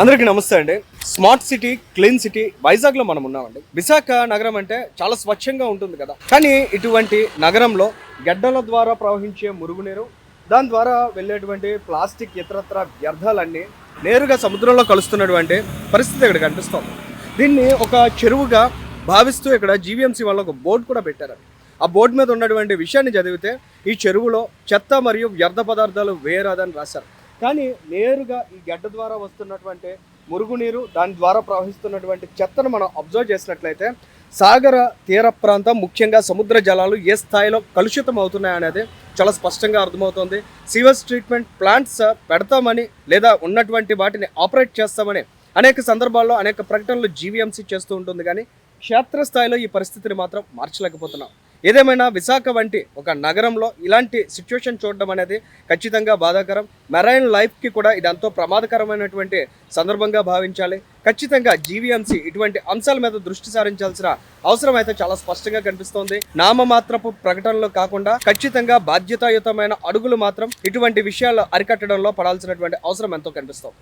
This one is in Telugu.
అందరికీ నమస్తే అండి. స్మార్ట్ సిటీ క్లీన్ సిటీ వైజాగ్లో మనం ఉన్నామండి. విశాఖ నగరం అంటే చాలా స్వచ్ఛంగా ఉంటుంది కదా. కానీ ఇటువంటి నగరంలో గడ్డల ద్వారా ప్రవహించే మురుగునీరు దాని ద్వారా వెళ్ళేటువంటి ప్లాస్టిక్ ఇతరత్ర వ్యర్థాలన్నీ నేరుగా సముద్రంలో కలుస్తున్నటువంటి పరిస్థితి ఇక్కడ కనిపిస్తోంది. దీన్ని ఒక చెరువుగా భావిస్తూ ఇక్కడ జీవీఎంసీ వాళ్ళు ఒక బోర్డు కూడా పెట్టారు. ఆ బోర్డు మీద ఉన్నటువంటి విషయాన్ని చదివితే ఈ చెరువులో చెత్త మరియు వ్యర్థ పదార్థాలు వేయరాదని రాశారు. కానీ నేరుగా ఈ గడ్డ ద్వారా వస్తున్నటువంటి మురుగునీరు దాని ద్వారా ప్రవహిస్తున్నటువంటి చెత్తను మనం అబ్జర్వ్ చేసినట్లయితే సాగర తీర ప్రాంతం ముఖ్యంగా సముద్ర జలాలు ఏ స్థాయిలో కలుషితం అవుతున్నాయి అనేది చాలా స్పష్టంగా అర్థమవుతోంది. సీవర్ ట్రీట్మెంట్ ప్లాంట్స్ పెడతామని లేదా ఉన్నటువంటి వాటిని ఆపరేట్ చేస్తామని అనేక సందర్భాల్లో అనేక ప్రకటనలు జీవీఎంసీ చేస్తూ ఉంటుంది. కానీ క్షేత్రస్థాయిలో ఈ పరిస్థితిని మాత్రం మార్చలేకపోతున్నాం. ఏదేమైనా విశాఖ వంటి ఒక నగరంలో ఇలాంటి సిచ్యువేషన్ చూడడం అనేది ఖచ్చితంగా బాధాకరం. మెరైన్ లైఫ్కి కూడా ఇది ఎంతో ప్రమాదకరమైనటువంటి సందర్భంగా భావించాలి. ఖచ్చితంగా జీవీఎంసీ ఇటువంటి అంశాల మీద దృష్టి సారించాల్సిన అవసరం అయితే చాలా స్పష్టంగా కనిపిస్తోంది. నామమాత్రపు ప్రకటనలు కాకుండా ఖచ్చితంగా బాధ్యతాయుతమైన అడుగులు మాత్రం ఇటువంటి విషయాలు అరికట్టడంలో పడాల్సినటువంటి అవసరం ఎంతో కనిపిస్తోంది.